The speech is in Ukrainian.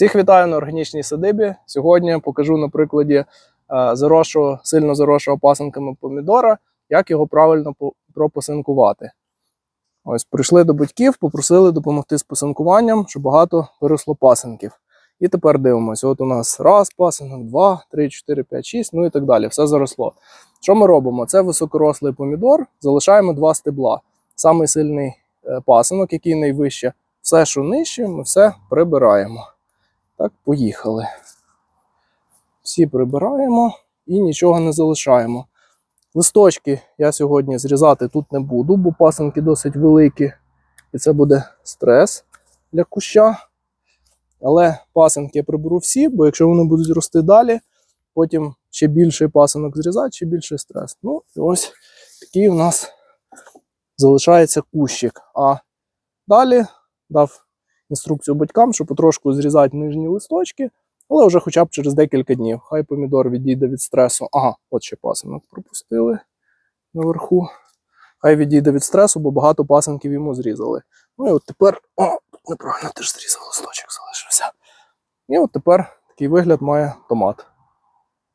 Всіх вітаю на органічній садибі. Сьогодні покажу на прикладі е, заросшого, сильно заросшого пасинками помідора, як його правильно пропасинкувати. Ось прийшли до батьків, попросили допомогти з пасинкуванням, щоб багато виросло пасинків. І тепер дивимося: от у нас раз пасинок, два, три, чотири, п'ять, шість, ну і так далі. Все заросло. Що ми робимо? Це високорослий помідор, залишаємо два стебла. Самий сильний е, пасинок, який найвище. Все, що нижче, ми все прибираємо. Так, поїхали. Всі прибираємо і нічого не залишаємо. Листочки я сьогодні зрізати тут не буду, бо пасинки досить великі, і це буде стрес для куща. Але пасинки я приберу всі, бо якщо вони будуть рости далі, потім ще більший пасинок зрізати, ще більший стрес. Ну, і ось такий у нас залишається кущик. А далі дав інструкцію батькам, що потрошку зрізати нижні листочки, але вже хоча б через декілька днів. Хай помідор відійде від стресу. Ага, от ще пасинок пропустили наверху. Хай відійде від стресу, бо багато пасинків йому зрізали. Ну і от тепер. О, неправильно ж зрізав листочок залишився. І от тепер такий вигляд має томат.